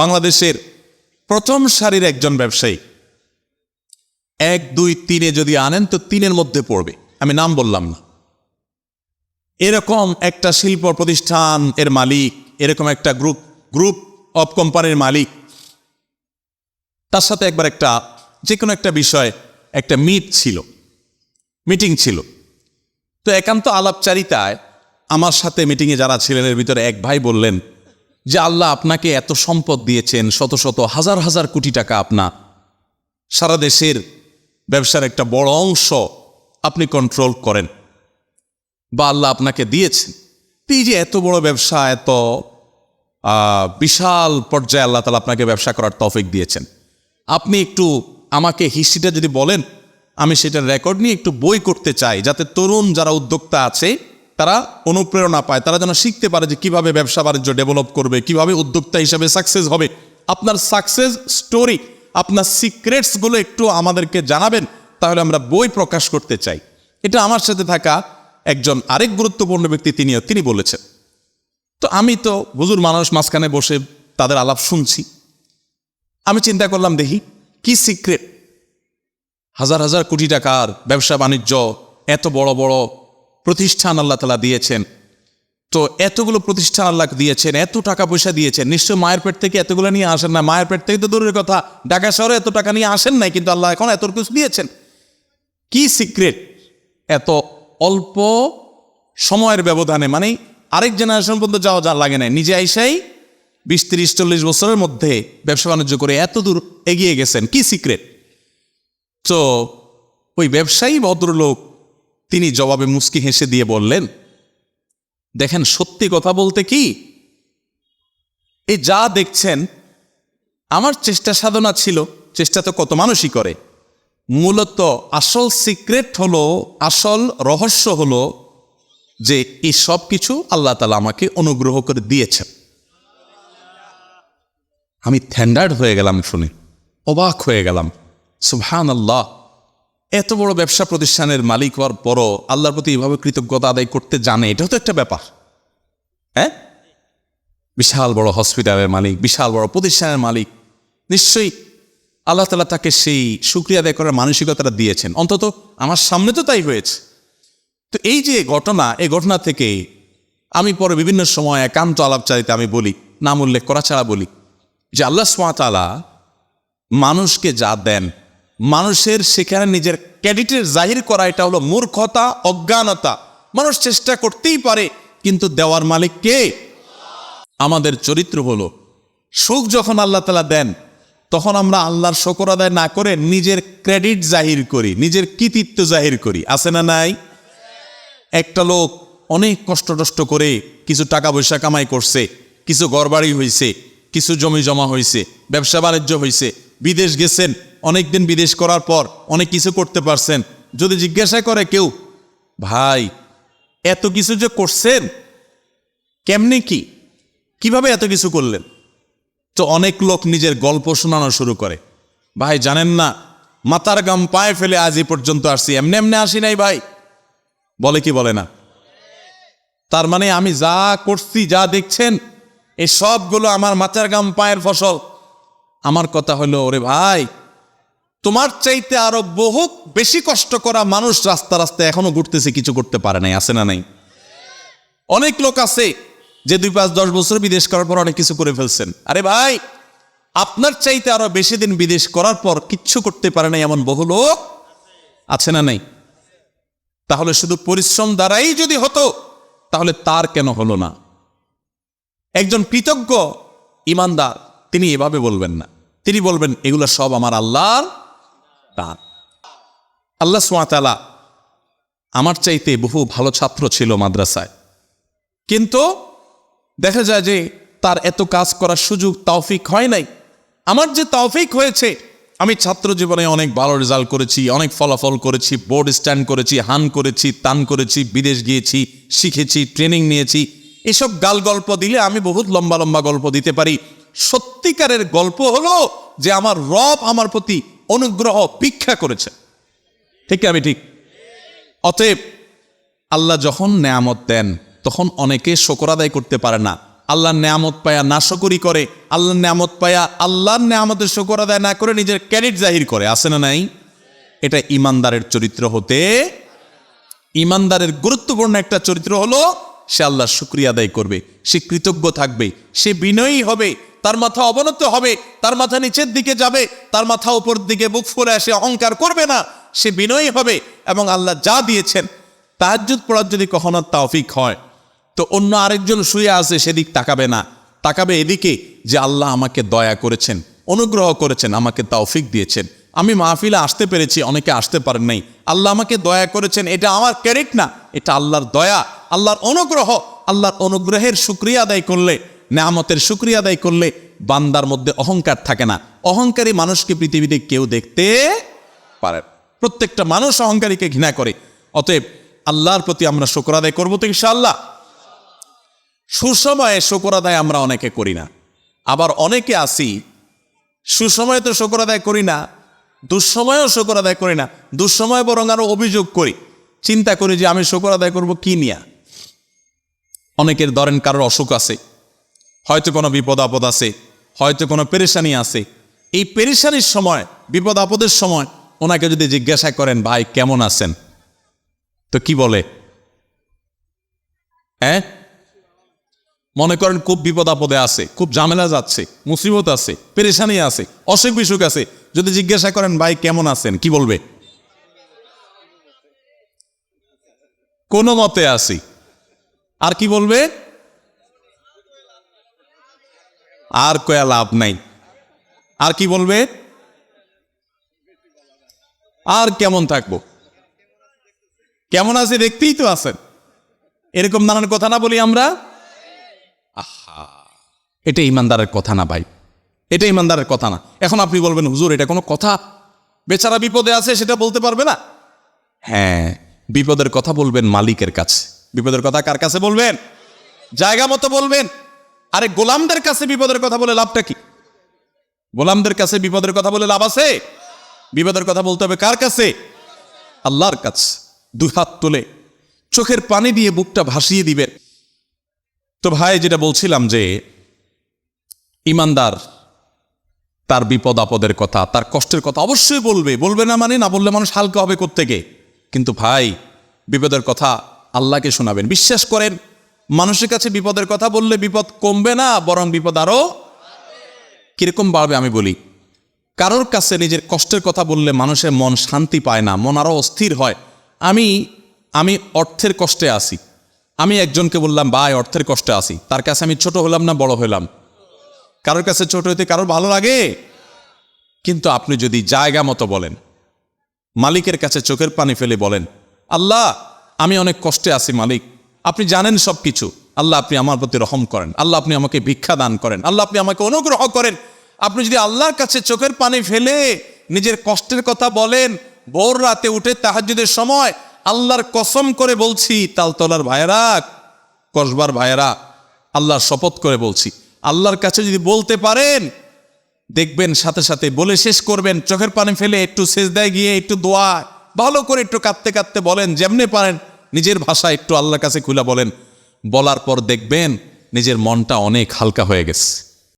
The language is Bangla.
বাংলাদেশের প্রথম সারির একজন ব্যবসায়ী। এক, দুই, তিনে যদি আনেন, তো তিনের মধ্যে পড়বে। আমি নাম বললাম না। এরকম একটা শিল্প প্রতিষ্ঠান এর মালিক, এরকম একটা গ্রুপ গ্রুপ অফ কোম্পানির মালিক, তার সাথে একবার একটা যে কোনো একটা বিষয় একটা মিট ছিল, মিটিং ছিল। তো একান্ত আলাপচারিতায় আমার সাথে মিটিংয়ে যারা ছিলেন, এর ভিতরে এক ভাই বললেন যে আল্লাহ আপনাকে এত সম্পদ দিয়েছেন, শত শত, হাজার হাজার কোটি টাকা আপনা। সারা দেশের ব্যবসার একটা বড় অংশ আপনি কন্ট্রোল করেন বা আল্লাহ আপনাকে দিয়েছেন। এই যে এত বড় ব্যবসা, এত বিশাল পর্যায়ে আল্লাহ তালা আপনাকে ব্যবসা করার তফিক দিয়েছেন। আপনি একটু আমাকে হিস্ট্রিটা যদি বলেন, আমি সেটার রেকর্ড নিয়ে একটু বই করতে চাই, যাতে তরুণ যারা উদ্যোক্তা আছে তারা অনুপ্রেরণা পায়, তারা যেন শিখতে পারে যে কীভাবে ব্যবসা বাণিজ্য ডেভেলপ করবে, কীভাবে উদ্যোক্তা হিসাবে সাকসেস হবে। আপনার সাকসেস স্টোরি আপনার সিক্রেটসগুলো একটু আমাদেরকে জানাবেন, তাহলে আমরা বই প্রকাশ করতে চাই। এটা আমার সাথে থাকা একজন আরেক গুরুত্বপূর্ণ ব্যক্তি, তিনিও, তিনি বলেছেন, তো আমি তো হুজুর মানুষ মাঝখানে বসে তাদের আলাপ শুনছি। আমি চিন্তা করলাম, দেখি কি সিক্রেট হাজার হাজার কোটি টাকার ব্যবসা বাণিজ্য, এত বড় বড় প্রতিষ্ঠান আল্লাহ তালা দিয়েছেন। তো এতগুলো প্রতিষ্ঠান আল্লাহ দিয়েছেন, এত টাকা পয়সা দিয়েছেন। নিশ্চয় মায়ের পেট থেকে এতগুলো নিয়ে আসেন না। মায়ের পেট থেকে তো দূরের কথা। ঢাকা শহরে এত টাকা নিয়ে আসেন নাই, কিন্তু আল্লাহ এখন এত কিছু দিয়েছেন। কি সিক্রেট? এত অল্প সময়ের ব্যবধানে মানে আরেক জেনারেশন পর্যন্ত যাওয়া যা লাগে না নিজে আইসাই বিশ, তিরিশ, চল্লিশ বছরের মধ্যে ব্যবসা বাণিজ্য করে এত দূর এগিয়ে গেছেন। কি সিক্রেট? তো ওই ব্যবসায়ী ভদ্রলোক তিনি জবাবে মুস্কি হেসে দিয়ে বললেন, দেখেন, সত্যি কথা বলতে কি? এই যা দেখছেন, আমার চেষ্টা সাধনা ছিল, চেষ্টা তো কত মানুষই করে। মূলত আসল সিক্রেট হলো, আসল রহস্য হলো যে এই সব কিছু আল্লাহ তালা আমাকে অনুগ্রহ করে দিয়েছেন। আমি থ্যান্ডার্ড হয়ে গেলাম শুনে, অবাক হয়ে গেলাম। সুবহান আল্লাহ এত বড় ব্যবসা প্রতিষ্ঠানের মালিক হওয়ার পরও আল্লাহর প্রতি এইভাবে কৃতজ্ঞতা আদায় করতে জানে, এটাও তো একটা ব্যাপার। হ্যাঁ? বিশাল বড় হসপিটালের মালিক, বিশাল বড় প্রতিষ্ঠানের মালিক। নিশ্চয়ই আল্লাহ তালা তাকে সেই সুক্রিয়া আদায় করার মানসিকতাটা দিয়েছেন। অন্তত আমার সামনে তো তাই হয়েছে। তো এই যে ঘটনা এই ঘটনা থেকে আমি পরে বিভিন্ন সময় একান্ত আলাপচারিতে আমি বলি, নাম উল্লেখ করা ছাড়া বলি যে আল্লাহ সোয়াতালা মানুষকে যা দেন মানুষের সেখানে নিজের ক্যাডিটের জাহির করা, এটা হলো মূর্খতা, অজ্ঞানতা। মানুষ চেষ্টা করতেই পারে, কিন্তু দেওয়ার মালিক কে? আমাদের চরিত্র হলো, সুখ যখন আল্লাহ তালা দেন, তখন আমরা আল্লাহর শকর আদায় না করে নিজের ক্রেডিট জাহির করি, নিজের কৃতিত্ব জাহির করি। আছে না নাই? একটা লোক অনেক কষ্ট টষ্ট করে কিছু টাকা পয়সা কামাই করছে, কিছু ঘরবাড়ি হয়েছে কিছু জমি জমা হয়েছে ব্যবসা বাণিজ্য হয়েছে বিদেশ গেছেন অনেক দিন বিদেশ করার পর অনেক কিছু করতে পারছেন। যদি জিজ্ঞাসা করে কেউ, ভাই, এত কিছু যে করছেন? কেমনে কি? কীভাবে এত কিছু করলেন? তো অনেক লোক নিজের গল্প শোনানো শুরু করে। ভাই, জানেন না মাতার গাম পায়ে ফেলে আজ এই পর্যন্ত আসছি। এমনি এমনি আসি নাই ভাই। বলে কি বলে না? তার মানে আমি যা করছি, যা দেখছেন এই সবগুলো আমার মাচার গাম পায়ের ফসল। আমার কথা হলো, ওরে ভাই তোমার চাইতে আরও বহু বেশি কষ্ট করা মানুষ রাস্তা রাস্তায় এখনও ঘুরতেছে, কিছু করতে পারে নাই, আছে না নাই? অনেক লোক আছে যে দুই পাঁচ দশ বছর বিদেশ করার পর অনেক কিছু করে ফেলছেন। আরে ভাই, আপনার চাইতে আরও বেশি দিন বিদেশ করার পর কিচ্ছু করতে পারে নাই এমন বহু লোক আছে না নাই? তাহলে শুধু পরিশ্রম দ্বারাই যদি হতো, তাহলে তার কেন হলো না? একজন কৃতজ্ঞ ইমানদার, তিনি এভাবে বলবেন না। তিনি বলবেন, এগুলো সব আমার আল্লাহর দান আল্লাহ সোয়াতালা আমার চাইতে বহু ভালো ছাত্র ছিল মাদ্রাসায়। কিন্তু দেখা যায় যে তার এত কাজ করার সুযোগ তৌফিক হয় নাই। আমার যে তৌফিক হয়েছে, আমি ছাত্র জীবনে অনেক ভালো রেজাল্ট করেছি, অনেক ফলাফল করেছি বোর্ড স্ট্যান্ড করেছি, হান করেছি, তান করেছি, বিদেশ গিয়েছি, শিখেছি ট্রেনিং নিয়েছি। এসব গাল গল্প দিলে আমি বহুত লম্বা লম্বা গল্প দিতে পারি। সত্যিকারের গল্প হলো যে আমার রব আমার প্রতি অনুগ্রহ ভিক্ষা করেছে। ঠিক আমি ঠিক? অতএব আল্লাহ যখন নেয়ামত দেন, তখন অনেকে শকর আদায় করতে পারে না। আল্লাহর নেয়ামত পায়া নাশকরি করে, আল্লাহর নেয়ামত পায়া আল্লাহর নেয়ামতের শকর আদায় না করে নিজের ক্যারিট জাহির করে। আছে না নাই? এটা ইমানদারের চরিত্র হতে ইমানদারের গুরুত্বপূর্ণ একটা চরিত্র হলো, সে আল্লাহর শুক্রিয়া আদায় করবে, সে কৃতজ্ঞ থাকবে, সে বিনয়ী হবে তার মাথা অবনত হবে, তার মাথা নিচের দিকে যাবে, তার মাথা উপর দিকে বুক ফুলে সে অহংকার করবে না, সে বিনয়ী হবে এবং আল্লাহ যা দিয়েছেন, তাহাজ্জুদ পড়ার যদি কখনো তাওফিক হয়, তো অন্য আরেকজন শুয়ে আছে, সেদিক তাকাবে না, তাকাবে এদিকে যে আল্লাহ আমাকে দয়া করেছেন, অনুগ্রহ করেছেন, আমাকে তাওফিক দিয়েছেন। আমি মাহফিলে আসতে পেরেছি, অনেকে আসতে পারেন নাই। আল্লাহ আমাকে দয়া করেছেন, এটা আমার ক্যারেক্ট না, এটা আল্লাহর দয়া, আল্লাহর অনুগ্রহ, আল্লাহর অনুগ্রহের সুক্রিয়া আদায় করলে নেয়ামতের সুক্রিয়া আদায় করলে বান্দার মধ্যে অহংকার থাকে না। অহংকারী মানুষকে পৃথিবীতে কেউ দেখতে পারে প্রত্যেকটা মানুষ অহংকারীকে ঘৃণা করে। অতএব আল্লাহর প্রতি আমরা শুকর আদায় করব তো ইনশাআল্লাহ। সুসময়ে শুকর আদায় আমরা অনেকে করি না। আবার অনেকে আসি সুসময়ে তো শুকর আদায় করি না, দুঃসময়েও শুকর আদায় করি না, দুঃসময় বরং আরও অভিযোগ করি। চিন্তা করি যে আমি শুকর আদায় করব কি নিয়া? অনেকের ধরেন কারোর অসুখ আছে হয়তো কোনো বিপদ আপদ আছে, হয়তো কোনো পেরেশানি আছে। এই পেরেশানির সময়, বিপদ আপদের সময় ওনাকে যদি জিজ্ঞাসা করেন, ভাই, কেমন আছেন? তো কি বলে? হ্যাঁ মনে করেন খুব বিপদ আপদে আছে, খুব ঝামেলা যাচ্ছে, মুসিবত আছে, পেরেশানি আছে, অসুখ বিসুখ আছে। যদি জিজ্ঞাসা করেন, ভাই, কেমন আছেন? কি বলবে? কোনো মতে আছি। আর কি বলবে? আর কয়া লাভ নাই। আর কি বলবে? আর কেমন থাকব? কেমন আছে দেখতেই তো আছেন। এরকম নানান কথা না বলি আমরা? আহা, এটা ইমানদারের কথা না ভাই। এটা ইমানদারের কথা না। এখন আপনি বলবেন, হুজুর, এটা কোনো কথা? বেচারা বিপদে আছে, সেটা বলতে পারবে না? হ্যাঁ বিপদের কথা বলবেন মালিকের কাছে। বিপদের কথা কার কাছে বলবেন? জায়গা মতো বলবেন। আরে গোলামদের কাছে বিপদের কথা বলে লাভটা কি? গোলামদের কাছে বিপদের কথা বলে লাভ আছে? বিপদের কথা বলতে হবে কার কাছে? আল্লাহর কাছে। দুই হাত তোলে চোখের পানি দিয়ে বুকটা ভাসিয়ে দিবেন তো ভাই, যেটা বলছিলাম যে ইমানদার তার বিপদ আপদের কথা, তার কষ্টের কথা অবশ্যই বলবে। বলবে না মানে না বললে মানুষ হালকা হবে কোত্থেকে? কিন্তু ভাই, বিপদের কথা আল্লাহকে শোনাবেন, বিশ্বাস করেন। মানুষের কাছে বিপদের কথা বললে বিপদ কমবে না, বরং বিপদ আরও কীরকম বাড়বে আমি বলি। কারোর কাছে নিজের কষ্টের কথা বললে মানুষের মন শান্তি পায় না, মন আরও অস্থির হয়। আমি আমি অর্থের কষ্টে আসি আমি একজনকে বললাম, ভাই, অর্থের কষ্টে আসি তার কাছে আমি ছোট হলাম না বড় হলাম? কারোর কাছে ছোট হইতে কারোর ভালো লাগে? কিন্তু আপনি যদি জায়গা মতো বলেন, মালিকের কাছে চোখের পানি ফেলে বলেন, আল্লাহ, আমি অনেক কষ্টে আছি, মালিক। আপনি জানেন সব কিছু আল্লাহ আপনি আমার প্রতি রহম করেন। আল্লাহ আপনি আমাকে ভিক্ষা দান করেন। আল্লাহ আপনি আমাকে অনুগ্রহ করেন। আপনি যদি আল্লাহর কাছে চোখের পানি ফেলে নিজের কষ্টের কথা বলেন, ভোর রাতে উঠে তাহাজ্জুদের সময় আল্লাহর কসম করে বলছি, তালতলার ভাইয়েরা, কসবার ভাইয়েরা, আল্লাহর শপথ করে বলছি, আল্লাহর কাছে যদি বলতে পারেন, দেখবেন সাথে সাথে বলে শেষ করবেন, চোখের পানি ফেলে একটু সেজদায় গিয়ে একটু দোয়া, ভালো করে একটু কাঁদতে কাঁদতে বলেন, যেমনে পারেন নিজের ভাষা একটু আল্লাহর কাছে খুলে বলেন। বলার পর দেখবেন নিজের মনটা অনেক হালকা হয়ে গেছে।